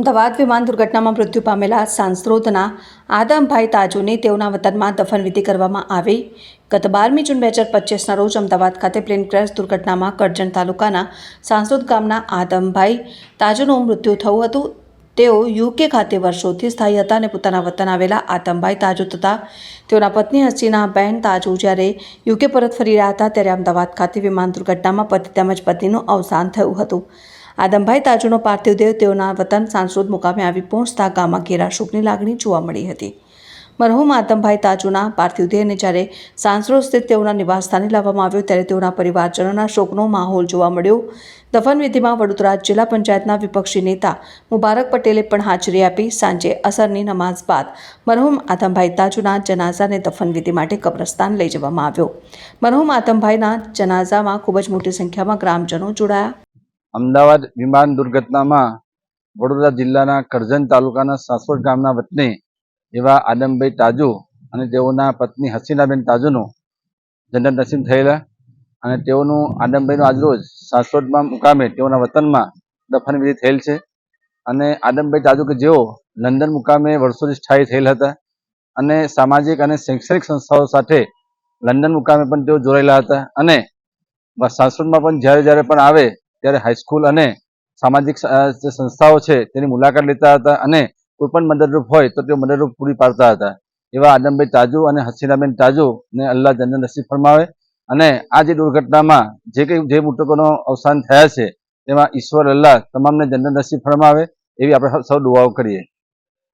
અમદાવાદ વિમાન દુર્ઘટનામાં મૃત્યુ પામેલા સાંસ્ત્રોતના આદમભાઈ તાજુની તેઓના વતનમાં દફનવિધિ કરવામાં આવી. ગત બારમી જૂન બે હજાર પચીસના રોજ અમદાવાદ ખાતે પ્લેન ક્રેશ દુર્ઘટનામાં કરજણ તાલુકાના સાંસ્ત્રોત ગામના આદમભાઈ તાજુનું મૃત્યુ થયું હતું. તેઓ યુકે ખાતે વર્ષોથી સ્થાયી હતા અને પોતાના વતન આવેલા આતમભાઈ તાજુ તથા તેઓના પત્ની હસીના બહેન તાજુ જ્યારે યુકે પરત ફરી રહ્યા હતા ત્યારે અમદાવાદ ખાતે વિમાન દુર્ઘટનામાં પતિ તેમજ પત્નીનું અવસાન થયું હતું. આદમભાઈ તાજુનો પાર્થિવ દેહ તેઓના વતન સાંસોદ મુકામે આવી પહોંચતા ગામમાં ઘેરા શોકની લાગણી જોવા મળી હતી. મરહુમ આદમભાઈ તાજુના પાર્થિવ દેહને જ્યારે સાંસરોદ સ્થિત તેઓના નિવાસસ્થાને લાવવામાં આવ્યો ત્યારે તેઓના પરિવારજનોના શોકનો માહોલ જોવા મળ્યો. દફનવિધિમાં વડોદરા જિલ્લા પંચાયતના વિપક્ષી નેતા મુબારક પટેલે પણ હાજરી આપી સાંજે અસરની નમાઝ બાદ મરહુમ આદમભાઈ તાજુના જનાઝાને દફનવિધિ માટે કબ્રસ્તાન લઈ જવામાં આવ્યો. મરહુમ આદમભાઈના જનાઝામાં ખૂબ જ મોટી સંખ્યામાં ગ્રામજનો જોડાયા. અમદાવાદ વિમાન દુર્ઘટનામાં વડોદરા જિલ્લાના કરજણ તાલુકાના સાસવડ ગામના વતની એવા આદમભાઈ તાજુ અને તેઓના પત્ની હસીનાબેન તાજુનું જનરલ નસીબ થયેલા અને તેઓનું આદમભાઈનું આજરોજ સાસવડમાં મુકામે તેઓના વતનમાં દફનવિધિ થયેલ છે. અને આદમભાઈ તાજુ કે જેઓ લંડન મુકામે વર્ષોથી સ્થાયી થયેલ હતા અને સામાજિક અને શૈક્ષણિક સંસ્થાઓ સાથે લંડન મુકામે પણ તેઓ જોડાયેલા હતા અને સાસવડમાં પણ જ્યારે જ્યારે પણ આવે ત્યારે હાઈસ્કૂલ અને સામાજિક જે સંસ્થાઓ છે તેની મુલાકાત લેતા હતા અને કોઈપણ મદદરૂપ હોય તો તેઓ મદદરૂપ પૂરી પાડતા હતા. એવા આદમભાઈ તાજુ અને હસીનાબેન તાજુ ને અલ્લાહ જન્નત નસીબ ફરમાવે. અને આ જે દુર્ઘટનામાં જે કંઈ, જે મૃતકોનો અવસાન થયા છે, તેમાં ઈશ્વર અલ્લાહ તમામને જન્નત નસીબ ફરમાવે એવી આપણે સૌ દુઆઓ કરીએ.